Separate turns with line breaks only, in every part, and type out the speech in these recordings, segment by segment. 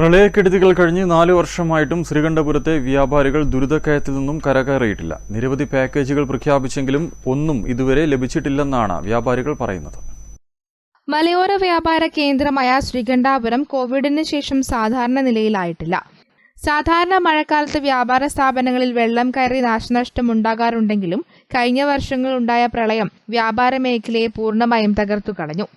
പ്രളയക്കെടുതികൾ കഴിഞ്ഞ് നാല് വർഷമായിട്ടും ശ്രീകണ്ഠപുരത്തെ വ്യാപാരികൾ ദുരിതക്കയത്തിൽ നിന്നും കരകയറിയിട്ടില്ല. നിരവധി പാക്കേജുകൾ പ്രഖ്യാപിച്ചെങ്കിലും ഒന്നും ഇതുവരെ ലഭിച്ചിട്ടില്ലെന്നാണ് വ്യാപാരികൾ പറയുന്നത്.
മലയോര വ്യാപാര കേന്ദ്രമായ ശ്രീകണ്ഠാപുരം കോവിഡിന് ശേഷം സാധാരണ നിലയിലായിട്ടില്ല. സാധാരണ മഴക്കാലത്ത് വ്യാപാര സ്ഥാപനങ്ങളിൽ വെള്ളം കയറി നാശനഷ്ടം ഉണ്ടാകാറുണ്ടെങ്കിലും കഴിഞ്ഞ വർഷങ്ങളുണ്ടായ പ്രളയം വ്യാപാര മേഖലയെ പൂർണമായും തകർത്തു കളഞ്ഞു.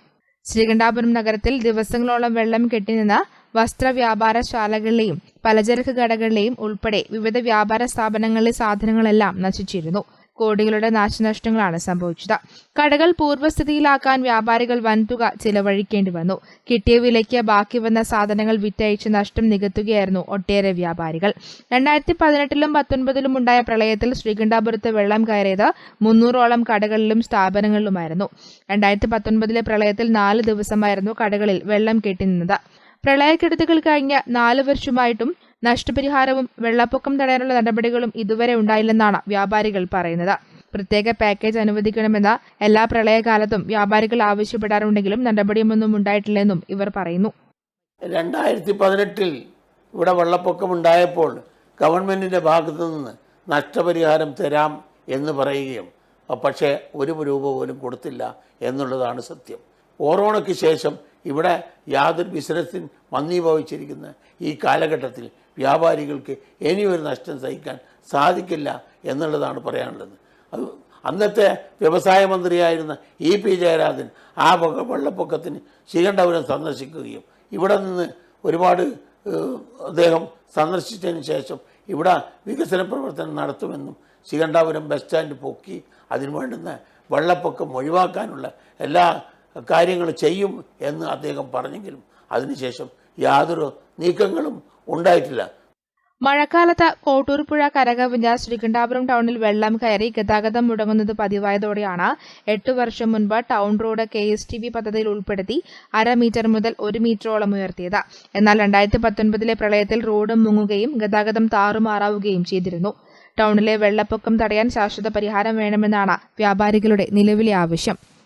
ശ്രീകണ്ഠാപുരം നഗരത്തിൽ ദിവസങ്ങളോളം വെള്ളം കെട്ടിനിന്ന വസ്ത്ര വ്യാപാരശാലകളിലെയും പലചരക്ക് കടകളിലെയും ഉൾപ്പെടെ വിവിധ വ്യാപാര സ്ഥാപനങ്ങളിലെ സാധനങ്ങളെല്ലാം നശിച്ചിരുന്നു. കോടികളുടെ നാശനഷ്ടങ്ങളാണ് സംഭവിച്ചത്. കടകൾ പൂർവസ്ഥിതിയിലാക്കാൻ വ്യാപാരികൾ വൻതുക ചിലവഴിക്കേണ്ടി വന്നു. കിട്ടിയ വിലയ്ക്ക് ബാക്കി വന്ന സാധനങ്ങൾ വിറ്റയച്ച് നഷ്ടം നികത്തുകയായിരുന്നു ഒട്ടേറെ വ്യാപാരികൾ. രണ്ടായിരത്തി പതിനെട്ടിലും പത്തൊൻപതിലും ഉണ്ടായ പ്രളയത്തിൽ ശ്രീകണ്ഠാപുരത്ത് വെള്ളം കയറിയത് മുന്നൂറോളം കടകളിലും സ്ഥാപനങ്ങളിലുമായിരുന്നു. രണ്ടായിരത്തി പത്തൊൻപതിലെ പ്രളയത്തിൽ നാല് ദിവസമായിരുന്നു കടകളിൽ വെള്ളം കെട്ടിനിന്നത് പ്രളയക്കെടുതികൾ കഴിഞ്ഞ നാലു വർഷമായിട്ടും നഷ്ടപരിഹാരവും വെള്ളപ്പൊക്കം തടയാനുള്ള നടപടികളും ഇതുവരെ ഉണ്ടായില്ലെന്നാണ് വ്യാപാരികൾ പറയുന്നത്. പ്രത്യേക പാക്കേജ് അനുവദിക്കണമെന്ന എല്ലാ പ്രളയകാലത്തും വ്യാപാരികൾ ആവശ്യപ്പെടാറുണ്ടെങ്കിലും നടപടിയൊന്നും ഉണ്ടായിട്ടില്ലെന്നും ഇവർ പറയുന്നു.
രണ്ടായിരത്തി പതിനെട്ടിൽ ഇവിടെ വെള്ളപ്പൊക്കം ഉണ്ടായപ്പോൾ ഗവൺമെന്റിന്റെ ഭാഗത്തു നിന്ന് നഷ്ടപരിഹാരം തരാം എന്ന് പറയുകയും പക്ഷേ ഒരു രൂപ പോലും കൊടുത്തില്ല എന്നുള്ളതാണ് സത്യം. കൊറോണയ്ക്ക് ശേഷം ഇവിടെ യാതൊരു ബിസിനസ്സിന് മന്ദീഭവിച്ചിരിക്കുന്ന ഈ കാലഘട്ടത്തിൽ വ്യാപാരികൾക്ക് ഇനിയൊരു നഷ്ടം സഹിക്കാൻ സാധിക്കില്ല എന്നുള്ളതാണ് പറയാനുള്ളത്. അത് അന്നത്തെ വ്യവസായ മന്ത്രിയായിരുന്ന ഇ പി ജയരാജൻ ആ വെള്ളപ്പൊക്കത്തിന് ശ്രീകണ്ഠപുരം സന്ദർശിക്കുകയും ഇവിടെ നിന്ന് ഒരുപാട് അദ്ദേഹം സന്ദർശിച്ചതിന് ശേഷം ഇവിടെ വികസന പ്രവർത്തനം നടത്തുമെന്നും ശ്രീകണ്ഠാപുരം ബസ് സ്റ്റാൻഡ് പൊക്കി അതിന് വേണ്ടുന്ന വെള്ളപ്പൊക്കം ഒഴിവാക്കാനുള്ള എല്ലാ കാര്യങ്ങളും ചെയ്യും എന്ന് അദ്ദേഹം പറഞ്ഞെങ്കിലും അതിനുശേഷം യാതൊരു നീക്കങ്ങളും ഉണ്ടായിട്ടില്ല.
മഴക്കാലത്ത് കോട്ടൂർപ്പുഴ കരകവിഞ്ഞ ശ്രീകണ്ഠാപുരം ടൗണിൽ വെള്ളം കയറി ഗതാഗതം മുടങ്ങുന്നത് പതിവായതോടെയാണ് എട്ടു വർഷം മുൻപ് town road K S T V പദ്ധതിയിൽ ഉൾപ്പെടുത്തി അര മീറ്റർ മുതൽ ഒരു മീറ്ററോളം ഉയർത്തിയത്. എന്നാൽ രണ്ടായിരത്തി പത്തൊൻപതിലെ പ്രളയത്തിൽ റോഡ് മുങ്ങുകയും ഗതാഗതം താറുമാറാവുകയും ചെയ്തിരുന്നു. ടൗണിലെ വെള്ളപ്പൊക്കം തടയാൻ ശാശ്വത പരിഹാരം വേണമെന്നാണ് വ്യാപാരികളുടെ നിലവിലെ ആവശ്യം.